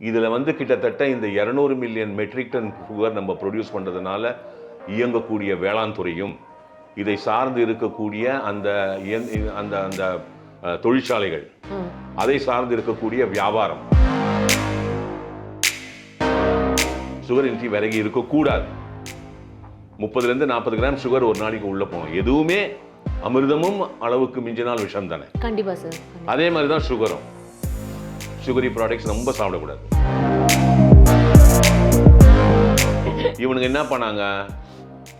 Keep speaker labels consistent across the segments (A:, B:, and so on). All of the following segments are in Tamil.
A: இதில் வந்து கிட்டத்தட்ட இந்த இரநூறு மில்லியன் மெட்ரிக் டன் சுகர் நம்ம ப்ரொடியூஸ் பண்ணுறதுனால இயங்கக்கூடிய வேளாண் துறையும் இதை சார்ந்து இருக்கக்கூடிய அந்த அந்த அந்த தொழிற்சாலைகள் அதை சார்ந்து இருக்கக்கூடிய வியாபாரம். சுகர் இன்றி விறகி இருக்கக்கூடாது. முப்பதுலேருந்து நாற்பது கிராம் சுகர் ஒரு நாளைக்கு உள்ள போகணும் எதுவுமே அமிர்தமும் அளவுக்கு மிஞ்சினால் விஷம் தானே?
B: கண்டிப்பா சார்
A: அதே மாதிரி தான் சுகரும் சுகரி ப்ராடக்ட்ஸ் ரொம்ப சாப்பிடக்கூடாது. இவனுங்க என்ன பண்ணாங்க?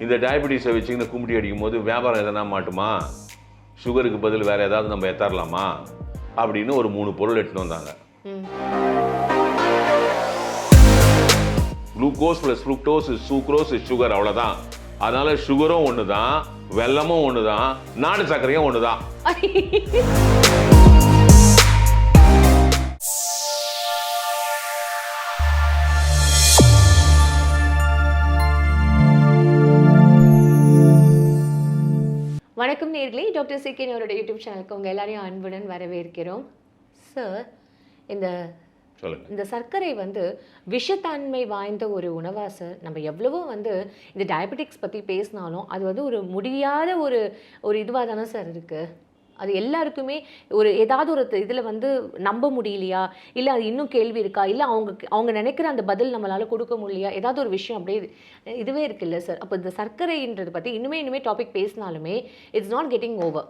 A: இந்த டயபெட்டிஸை வச்சுக்கின்னு கும்பிடி அடிக்கும் போது வியாபாரம் எதனா மாட்டுமா? சுகருக்கு பதில் வேற ஏதாவது நம்ம எத்தரலாமா? அப்படின்னு ஒரு மூணு பொருள் எடுத்துன்னு வந்தாங்க. Glucose plus fructose sucrose sugar அவ்வளோதான் அதனால சுகரும் ஒன்று தான் வெல்லமும் ஒன்று தான் நாட்டு சர்க்கரையும் ஒன்று தான்
B: வணக்கம் நேர்களே டாக்டர் சிக்கேன் அவரோட யூடியூப் சேனலுக்கு உங்க எல்லாரையும் அன்புடன் வரவேற்கிறோம். சார் இந்த இந்த சர்க்கரை வந்து விஷத்தன்மை வாய்ந்த ஒரு உணவா சார் நம்ம எவ்வளவோ வந்து இந்த டயபெட்டிக்ஸ் பற்றி பேசினாலும் அது வந்து ஒரு முடியாத ஒரு ஒரு இதுவாக தானே சார் இருக்குது அது எல்லாருக்குமே ஒரு ஏதாவது ஒரு இதில் வந்து நம்ப முடியலையா? இல்லை அது இன்னும் கேள்வி இருக்கா? இல்லை அவங்க அவங்க நினைக்கிற அந்த பதில் நம்மளால் கொடுக்க முடியலையா? ஏதாவது ஒரு விஷயம் அப்படியே இது- இதுவே இருக்குல்ல சார் அப்போ இந்த சர்க்கரைன்றது பற்றி இன்னுமே இன்னுமே டாபிக் பேசினாலுமே இட்ஸ் நாட் கெட்டிங் ஓவர்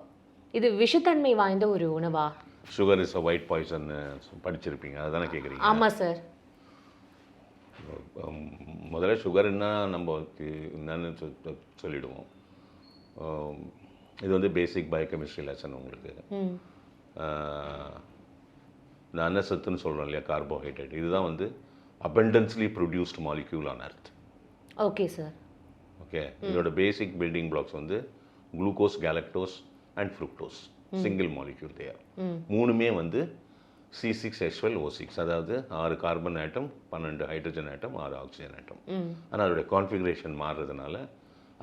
B: இது விஷத்தன்மை வாய்ந்த ஒரு உணவா?
A: Sugar is a white poison படிச்சிருப்பீங்க அதுதானே கேட்குறீங்க
B: ஆமாம் சார்
A: முதல்ல சுகர்னா நம்ம என்னன்னு சொ- சொல்லிடுவோம். ஆம், இது வந்து பேசிக் பயோகெமிஸ்ட்ரி லெசன் உங்களுக்கு. இந்த அன்னசத்துன்னு சொல்கிறோம் இல்லையா? கார்போஹைட்ரேட் இதுதான் வந்து abundantly produced molecule on earth.
B: Okay sir
A: okay இதோட பேசிக் பில்டிங் பிளாக்ஸ் வந்து glucose galactose and fructose single molecule there மூணுமே வந்து C six as well O six அதாவது ஆறு கார்பன் ஆட்டம் பன்னெண்டு ஹைட்ரஜன் ஆட்டம் ஆறு ஆக்சிஜன் ஆட்டம் ஆனால் அதோட கான்ஃபிகரேஷன் மாறுறதுனால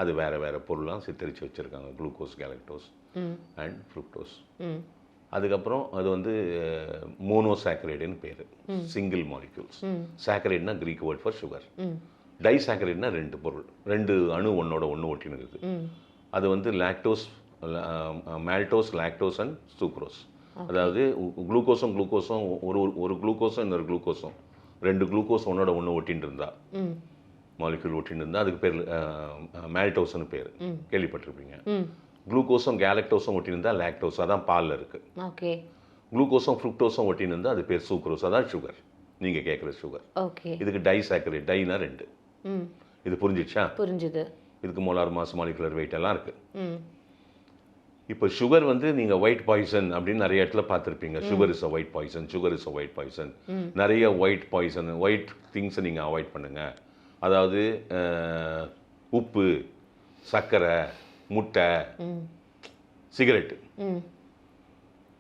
A: அது வேறு வேறு பொருளாக சித்தரித்து வச்சுருக்காங்க. குளுக்கோஸ் கேலக்டோஸ் அண்ட் ஃப்ரூக்டோஸ் அதுக்கப்புறம் அது வந்து மோனோசாக்கரைடுன்னு பேர். சிங்கிள் மாலிக்யூல்ஸ் சாக்கரைட்னா கிரீக் வேர்ட் ஃபார் சுகர் டைசாக்கரைட்னா ரெண்டு பொருள். ரெண்டு அணு ஒன்னோட ஒன்று ஒட்டின்னு இருக்குது அது வந்து lactose maltose lactose and sucrose அதாவது குளுக்கோஸும் குளுக்கோஸும் ஒரு ஒரு குளுக்கோஸும் இன்னொரு குளுக்கோஸும். ரெண்டு குளுக்கோஸ் ஒன்னோட ஒன்று ஒட்டின்னு இருந்தா மாலிக்யூல் ஒட்டின்னு இருந்தா அதுக்கு பேர் மேல்டோஸ்னு பேர். கேள்விப்பட்டிருப்பீங்க. குளுக்கோஸும் கேலக்டோஸும் ஒட்டின்னு இருந்தா லாக்டோஸ் அதான் பாலில் இருக்கு.
B: ஓகே.
A: குளுக்கோஸும் ஃப்ரூக்டோஸும் ஒட்டின்னு இருந்தா அது பேர் சூக்ரோஸ் அதான் சுகர் நீங்க கேட்குற சுகர்
B: ஓகே.
A: இதுக்கு டைசாக்கரைட் டைனா ரெண்டு. இது புரிஞ்சிடுச்சா
B: புரிஞ்சுது.
A: இதுக்கு மோலார் மாஸ் மாலிகுலர் வெயிட் எல்லாம் இருக்கு.
B: ம்.
A: இப்போ சுகர் வந்து நீங்கள் ஒயிட் பாய்சன் அப்படின்னு நிறைய இடத்துல பார்த்துருப்பீங்க. Sugar is a white poison sugar is a white poison நிறைய ஒயிட் பாய்சன் ஒயிட் திங்ஸை நீங்கள் அவாய்ட் பண்ணுங்க. அதாவது உப்பு சர்க்கரை முட்டை சிகரெட்டு.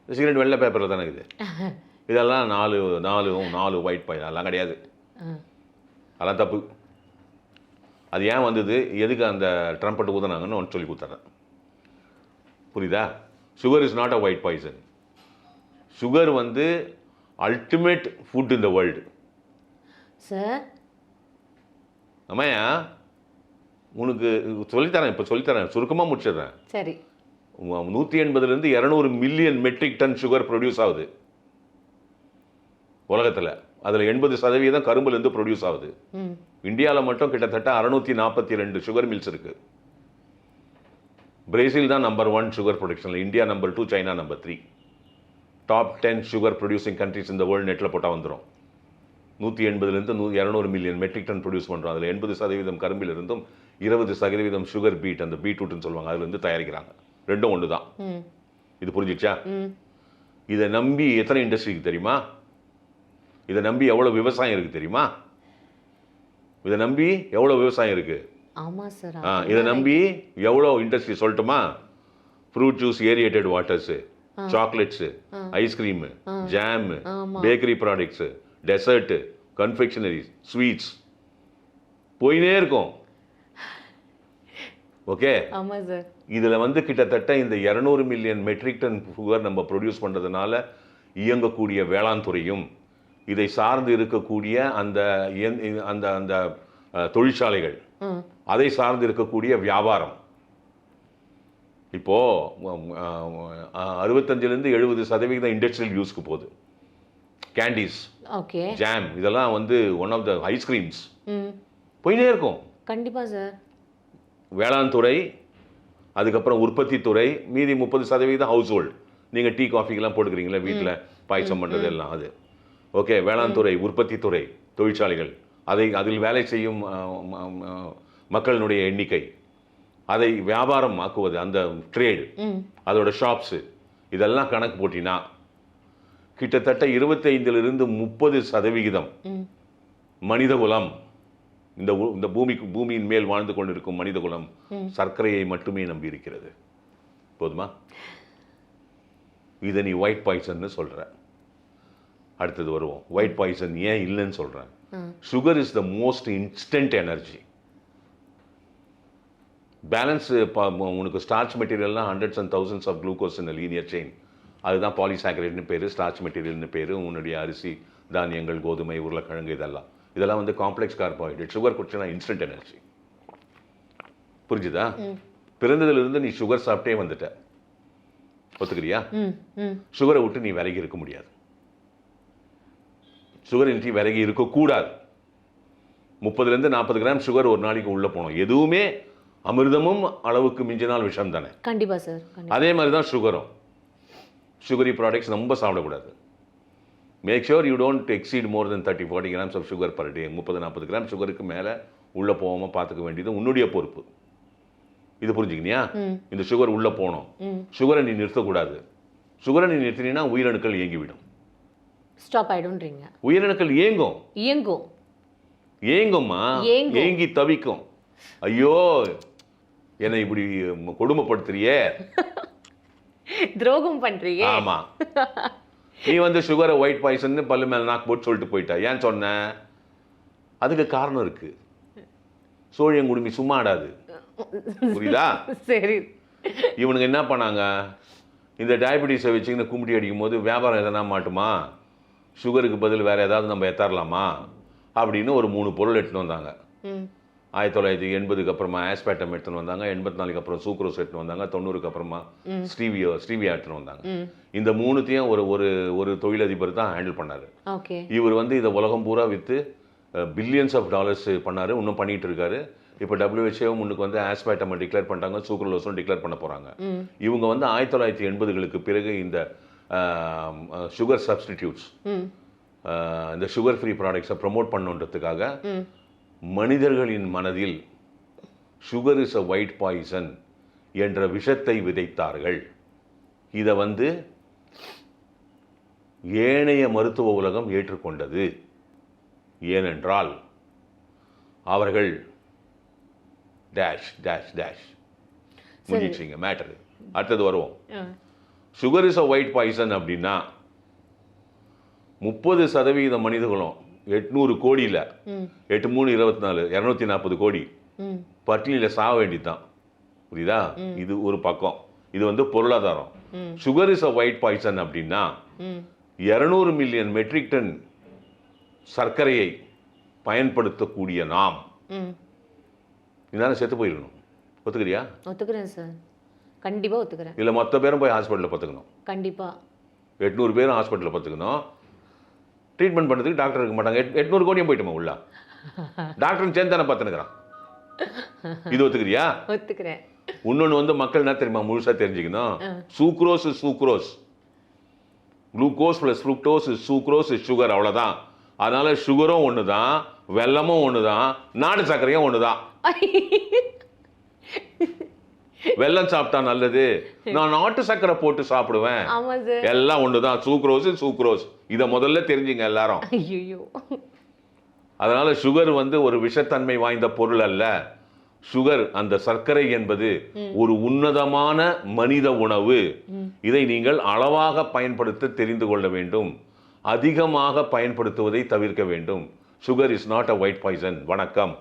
A: சிகரெட் வெள்ளை பேப்பரில் தானே இருக்குது. இதெல்லாம் நாலு நாலு நாலு ஒயிட் பாய் அதெல்லாம் கிடையாது. அதெல்லாம் தப்பு. அது ஏன் வந்தது? எதுக்கு அந்த ட்ரம்பட் ஊதுனாங்கன்னு ஒன்று சொல்லி கொடுத்துட்றேன். புரியுதா? Sugar is not a white poison sugar வந்து ultimate food in the world
B: sir
A: அம்மையா உனக்கு சொல்லித்தரேன் இப்போ சொல்லித்தரேன். சுருக்கமாக முடிச்சிடுறேன்.
B: சரி.
A: நூற்றி எண்பதுலேருந்து இரநூறு million metric ton sugar produce ஆகுது. உலகத்தில். அதில் எண்பது சதவீதம் கரும்புலேருந்து ப்ரொடியூஸ் ஆகுது. இந்தியாவில் மட்டும் கிட்டத்தட்ட அறுநூத்தி நாற்பத்தி ரெண்டு சுகர் மில்ஸ் இருக்கு. பிரேசில் தான் நம்பர் ஒன் சுகர் ப்ரொடக்ஷனில் India number two China number three top ten sugar producing countries இந்த வேர்ல்டு நெட்டில் போட்டால் வந்துடும் நூற்றி எண்பதுலேருந்து நூ இரநூறு மில்லியன் மெட்ரிக் டன் ப்ரொடியூஸ் பண்ணுறோம் அதில் எண்பது சதவீதம் கரும்பில் இருந்தும் இருபது சதவீதம் சுகர் பீட் அந்த பீட்ரூட்னு சொல்லுவாங்க. அதுலேருந்து தயாரிக்கிறாங்க. ரெண்டும் ஒன்று தான் இது புரிஞ்சிச்சா இதை நம்பி எத்தனை இண்டஸ்ட்ரிக்கு தெரியுமா? இதை நம்பி எவ்வளோ விவசாயம் இருக்குது தெரியுமா? இதை நம்பி எவ்வளோ விவசாயம் இருக்குது
B: ஆமாம் சார்
A: ஆ இதை நம்பி எவ்வளோ இண்டஸ்ட்ரி சொல்லட்டுமா? Fruit juice aerated waters chocolates ice cream jam. Bakery products dessert confectioneries sweets போயினே இருக்கும். ஓகே
B: ஆமாம் சார்
A: இதில் வந்து கிட்டத்தட்ட இந்த இரநூறு மில்லியன் மெட்ரிக் டன் சுகர் நம்ம ப்ரொடியூஸ் பண்ணுறதுனால இயங்கக்கூடிய வேளாண் துறையும் இதை சார்ந்து இருக்கக்கூடிய அந்த அந்த அந்த தொழிற்சாலைகள் அதை சார்ந்து இருக்கக்கூடிய வியாபாரம். இப்போ உம், அஹ், அறுபத்தஞ்சிலிருந்து எழுபது சதவிகிதம் இண்டஸ்ட்ரியல் யூஸ்க்கு போகுது. கேண்டீஸ்
B: ஓகே
A: ஜாம் இதெல்லாம் வந்து ஒன் ஆஃப் த ஐஸ்கிரீம்ஸ் போயினே இருக்கும்.
B: கண்டிப்பாக சார்
A: வேளாண் துறை அதுக்கப்புறம் உற்பத்தி துறை மீதி முப்பது சதவீதம் ஹவுஸ் ஹோல்டு நீங்கள் டீ காஃபிக்கெல்லாம் போட்டுக்கிறீங்களா வீட்டில் பாயசம் பண்ணுறது எல்லாம் அது. ஓகே வேளாண் துறை உற்பத்தி துறை தொழிற்சாலைகள். அதை அதில் வேலை செய்யும் மக்களினுடைய எண்ணிக்கை. அதை வியாபாரம் ஆக்குவது அந்த ட்ரேடு அதோட ஷாப்ஸு இதெல்லாம் கணக்கு போட்டினா கிட்டத்தட்ட இருபத்தைந்திலிருந்து முப்பது சதவிகிதம்
B: ம்.
A: மனிதகுலம். இந்த இந்த பூமிக்கு பூமியின் மேல் வாழ்ந்து கொண்டிருக்கும் மனிதகுலம் சர்க்கரையை மட்டுமே நம்பி இருக்கிறது போதுமா? இதை நீ ஒயிட் பாய்சன்னு சொல்ற. அடுத்தது வருவோம். ஒயிட் பாய்சன் ஏன் இல்லைன்னு சொல்றேன். Sugar is the most instant energy balance உனக்கு starch மெட்டீரியல்லாம் hundreds and thousands of glucose in linear chain அதுதான் பாலிசாக்கரைட்னு பேர் ஸ்டார்ச் மெட்டீரியல்னு பேர் உன்னுடைய அரிசி தானியங்கள் கோதுமை உருளைக்கிழங்கு இதெல்லாம். இதெல்லாம் வந்து காம்ப்ளெக்ஸ் கார்போஹைட்ரேட் சுகர் குடிச்சுனா இன்ஸ்டன்ட் எனர்ஜி புரிஞ்சுதா? பிறந்ததிலிருந்து நீ சுகர் சாப்பிட்டே வந்துட்ட. ஒத்துக்கிறியா? சுகரை விட்டு நீ விலகி இருக்க முடியாது. சுகர் இன்றி விலகி இருக்கக்கூடாது முப்பதுலேருந்து நாற்பது கிராம் சுகர் ஒரு நாளைக்கு உள்ளே போகணும் எதுவுமே அமிர்தமும் அளவுக்கு மிஞ்சினால் விஷம் தானே?
B: கண்டிப்பாக சார்
A: அதே மாதிரி தான் சுகரும் சுகரி ப்ராடக்ட்ஸ் ரொம்ப சாப்பிடக்கூடாது. Make sure you don't exceed more than thirty forty grams of sugar per day முப்பது நாற்பது கிராம் சுகருக்கு மேலே உள்ளே போகாமல் பார்த்துக்க வேண்டியது உன்னுடைய பொறுப்பு. இது புரிஞ்சுக்கினியா? இந்த சுகர் உள்ளே போகணும். சுகரை நீ நிறுத்தக்கூடாது. சுகரை நீ நிறுத்தினா உயிரணுக்கள் இயங்கிவிடும்.
B: ஸ்டாப் ஆயிடும்ன்றீங்க.
A: உயிரணுக்கள் ஏங்கும்
B: இயங்கும்.
A: ஏங்கும்மா
B: ஏங்கும்.
A: ஏங்கி தவிக்கும். ஐயோ என்னை இப்படி கொடுமைப்படுத்துறியே?
B: துரோகம் பண்றீங்க.
A: ஆமா. நீ வந்து சுகரை ஒயிட் பாய்சன் பல்லு மேல நாக்கு போட்டு சொல்லிட்டு போயிட்ட. ஏன் சொன்ன? அதுக்கு காரணம் இருக்கு. சோழியங்குடுமி சும்மா ஆடாது. புரியுதா?
B: சரி.
A: இவனுங்க என்ன பண்ணாங்க? இந்த டயபெட்டிஸை வச்சுக்கின்னு கும்பிட்டி அடிக்கும் போது வியாபாரம் எதனா மாட்டுமா? சுகருக்கு பதில் வேற ஏதாவது நம்ம எத்தாரலாமா? அப்படின்னு ஒரு மூணு பொருள் எடுத்துன்னு வந்தாங்க. ஆயிரத்தி தொள்ளாயிரத்தி எண்பதுக்கு அப்புறமா ஆஸ்பேட்டம் எடுத்துன்னு வந்தாங்க. எண்பத்தி நாலுக்கு அப்புறம் சூக்ரோஸ் எடுத்துன்னு வந்தாங்க. தொண்ணூறுக்கு அப்புறமா ஸ்டீவியோ ஸ்டீவியா எடுத்துன்னு வந்தாங்க. இந்த மூணுத்தையும் ஒரு ஒரு ஒரு தொழிலதிபர் தான் ஹேண்டில் பண்ணாரு. இவர் வந்து இதை உலகம் பூரா விற்று பில்லியன்ஸ் ஆஃப் டாலர்ஸ் பண்ணாரு. இன்னும் பண்ணிட்டு இருக்காரு. இப்போ WHO முன்னுக்கு வந்து ஆஸ்பேட்டம் டிக்ளேர் பண்ணிட்டாங்க. சூக்ரலோஸும் டிக்ளேர் பண்ண போறாங்க. இவங்க வந்து ஆயிரத்தி தொள்ளாயிரத்தி எண்பதுகளுக்கு பிறகு இந்த சுகர் சப்ஸ்டிடியூட்ஸ் இந்த சுகர் ஃப்ரீ ப்ராடக்ட்ஸை ப்ரமோட் பண்ணுன்றதுக்காக மனிதர்களின் மனதில் sugar is a white poison என்ற விஷத்தை விதைத்தார்கள். இதை வந்து ஏனைய மருத்துவ உலகம் ஏற்றுக்கொண்டது. ஏனென்றால் அவர்கள் டேஷ் டேஷ் டேஷ் முடிச்சிங்க மேட்டர் அடுத்தது வருவோம். Sugar is a white poison அப்படின்னா முப்பது சதவீத மனிதர்களும் எட்நூறு கோடியில். எட்டு மூணு இருபத்தி நாலு இரநூத்தி நாற்பது கோடி.
B: ம்.
A: பட்டினியில் சாக வேண்டியதுதான் புரியுதா? இது ஒரு பக்கம். இது வந்து பொருளாதாரம். Sugar is a white poison அப்படின்னா இரநூறு மில்லியன் மெட்ரிக் டன் சர்க்கரையை பயன்படுத்தக்கூடிய நாம். இதனால செத்து போயிருக்கணும் ஒத்துக்கிறியா?
B: ஒத்துக்கிறேன் சார் கண்டிப்பாக ஒத்துக்கிறேன்.
A: இல்லை மொத்த பேரும் போய் ஹாஸ்பிட்டலில் பார்த்துக்கணும்
B: கண்டிப்பாக
A: எட்நூறு பேரும் ஹாஸ்பிட்டலில் பார்த்துக்கணும் ட்ரீட்மெண்ட் பண்ணுறதுக்கு டாக்டர் இருக்க மாட்டாங்க. எட் எட்நூறு கோடியும் போயிட்டுமா உள்ள? டாக்டர் சேர்ந்து தானே பார்த்துனுக்குறான் இது ஒத்துக்கிறியா?
B: ஒத்துக்கிறேன்.
A: இன்னொன்று வந்து மக்கள் என்ன தெரியுமா முழுசாக தெரிஞ்சுக்கணும்? Sucrose sucrose glucose plus fructose sucrose sugar அவ்வளோதான் அதனால சுகரும் ஒன்று தான் வெல்லமும் ஒன்று தான் நாடு சர்க்கரையும் ஒன்று தான் வெல்லம் சாப்பிட்டா நல்லது. நான் நாட்டு சர்க்கரை போட்டு சாப்பிடுவேன். எல்லாம் ஒன்று தான் சூக்ரோஸ் சூக்ரோஸ். இதை முதல்ல தெரிஞ்சுங்க எல்லாரும். அதனால சுகர் வந்து ஒரு விஷத்தன்மை வாய்ந்த பொருள் அல்ல. சுகர் அந்த சர்க்கரை என்பது ஒரு உன்னதமான மனித உணவு. இதை நீங்கள் அளவாக பயன்படுத்த தெரிந்து கொள்ள வேண்டும். அதிகமாக பயன்படுத்துவதை தவிர்க்க வேண்டும். Sugar is not a white poison வணக்கம்.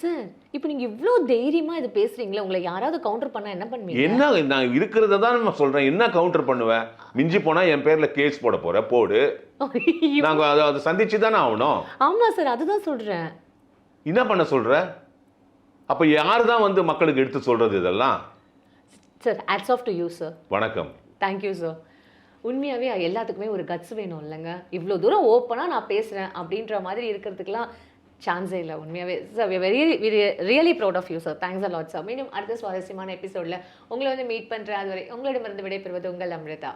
B: சார் இப்போ நீங்க இவ்ளோ தைரியமா இது பேசுறீங்களே உங்களை யாராவது கவுண்டர் பண்ணா என்ன பண்ணுவீங்க?
A: என்ன நான் இருக்கிறத தான் நான் சொல்றேன். என்ன கவுண்டர் பண்ணுவேன்? மிஞ்சி போனா என் பேர்ல கேஸ் போட போற போடு.
B: ஐயோ.
A: நாங்க அதை அதை சந்திச்சு தானே ஆகணும்.
B: ஆமா சார் அதுதான் சொல்றேன்.
A: என்ன பண்ண சொல்ற? அப்ப யார் தான் வந்து மக்களுக்கு எடுத்து சொல்றது இதெல்லாம்?
B: Sir hats off to you sir
A: வணக்கம்.
B: தேங்க்யூ சார் உண்மையாகவே எல்லாத்துக்குமே ஒரு கட்ஸ் வேணும் இல்லைங்க. இவ்வளோ தூரம் ஓப்பனாக நான் பேசுகிறேன் அப்படின்ற மாதிரி இருக்கிறதுக்கெலாம் சான்ஸே இல்லை. உண்மையாகவே sir very really proud of you sir thanks a lot sir மீண்டும் அடுத்த சுவாரஸ்யமான எபிசோடில் உங்களை வந்து மீட் பண்ணுறேன் அதுவரை உங்களிடமிருந்து விடைபெறுவது உங்கள் அமிர்தா.